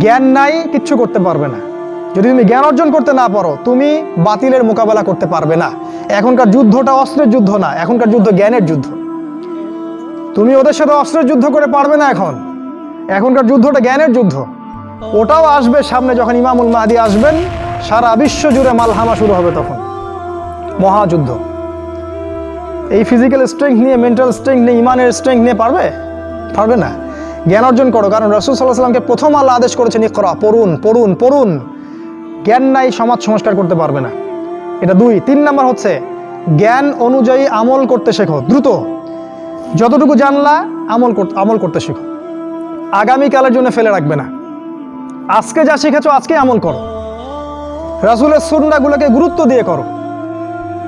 জ্ঞান নাই, কিচ্ছু করতে পারবে না। যদি তুমি জ্ঞান অর্জন করতে না পারো, তুমি বাতিলের মোকাবেলা করতে পারবে না। এখনকার যুদ্ধটা অস্ত্রের যুদ্ধ না, এখনকার যুদ্ধ জ্ঞানের যুদ্ধ। তুমি ওদের সাথে অস্ত্রের যুদ্ধ করে পারবে না এখন। এখনকার যুদ্ধটা জ্ঞানের যুদ্ধ। ওটাও আসবে সামনে যখন ইমামুল মাহাদি আসবেন, সারা বিশ্ব জুড়ে মালহামা শুরু হবে তখন। মহাযুদ্ধ। এই ফিজিক্যাল স্ট্রেংথ নিয়ে মেন্টাল স্ট্রেংথ নিয়ে, ইমানের স্ট্রেংথ নিয়ে পারবে? পারবে না। জ্ঞান অর্জন করো। কারণ রসুল সাল্লাহ সাল্লামকে প্রথম আল্লাহ আদেশ করেছেন, ইকরা, পড়ুন পড়ুন পড়ুন। জ্ঞান নাই, সমাজ সংস্কার করতে পারবে না। এটা দুই। তিন নাম্বার হচ্ছে, জ্ঞান অনুযায়ী আমল করতে শেখো, দ্রুত। যতটুকু জানলা, আমল আমল করতে শেখো। আগামীকালের জন্য ফেলে রাখবে না। আজকে যা শিখেছো আজকে আমল করো। রাসুলের সুন্নাগুলোকে গুরুত্ব দিয়ে করো।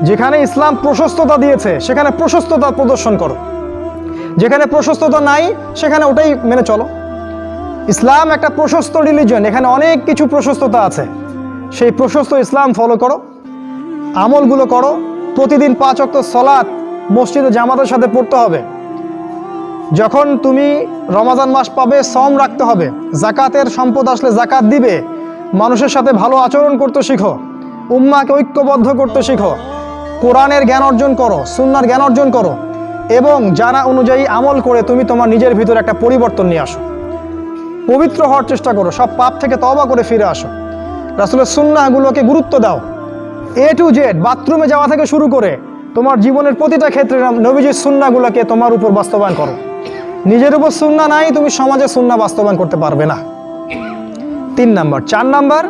যেখানে ইসলাম প্রশস্ততা দিয়েছে, সেখানে প্রশস্ততা প্রদর্শন করো। যেখানে প্রশস্ততা নাই, সেখানে ওটাই মেনে চলো। ইসলাম একটা প্রশস্ত রিলিজন এখানে অনেক কিছু প্রশস্ততা আছে। সেই প্রশস্ত ইসলাম ফলো করো, আমলগুলো করো, প্রতিদিন পাঁচ অক্ত সলাৎ মসজিদে জামাতের সাথে পড়তে হবে। যখন তুমি রমাজান মাস পাবে সম রাখতে হবে। জাকাতের সম্পদ আসলে জাকাত দিবে। মানুষের সাথে ভালো আচরণ করতে শিখো। উম্মাকে ঐক্যবদ্ধ করতে শিখো। কোরআনের জ্ঞান অর্জন করো, সুন্নার জ্ঞান অর্জন করো। এবং জানা অনুযায়ী আমল করে তুমি তোমার নিজের ভিতরে একটা পরিবর্তন নিয়ে আসো। পবিত্র হওয়ার চেষ্টা করো, সব পাপ থেকে তবা করে ফিরে আসো। রাসুলের সুন্নাগুলোকে গুরুত্ব দাও। এ টু জেড বাথরুমে যাওয়া থেকে শুরু করে তোমার জীবনের প্রতিটা ক্ষেত্রে নবীজির সুন্নাগুলোকে তোমার উপর বাস্তবায়ন করো। নিজের উপর সুন্না নাই, তুমি সমাজে সুন্না বাস্তবায়ন করতে পারবে না। তিন নাম্বার। চার নাম্বার,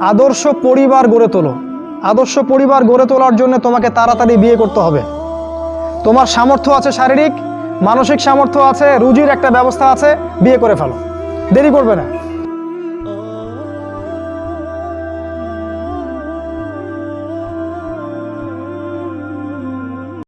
আদর্শ পরিবার গড়ে তোলো। আদর্শ পরিবার গড়ে তোলার জন্য তোমাকে তাড়াতাড়ি বিয়ে করতে হবে। তোমার সামর্থ্য আছে শারীরিক, মানসিক সামর্থ্য আছে, রুজির একটা ব্যবস্থা আছে, বিয়ে করে ফেলো। দেরি করবে না।